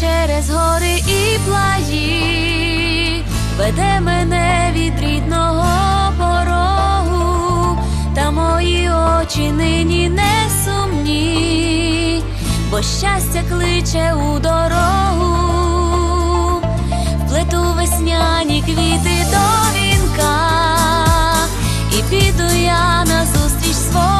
через гори і плаї, веде мене від рідного порогу, та мої очі нині не сумні, бо щастя кличе у дорогу, вплету весняні квіти до вінка, і піду я назустріч свого.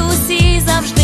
усі завжди.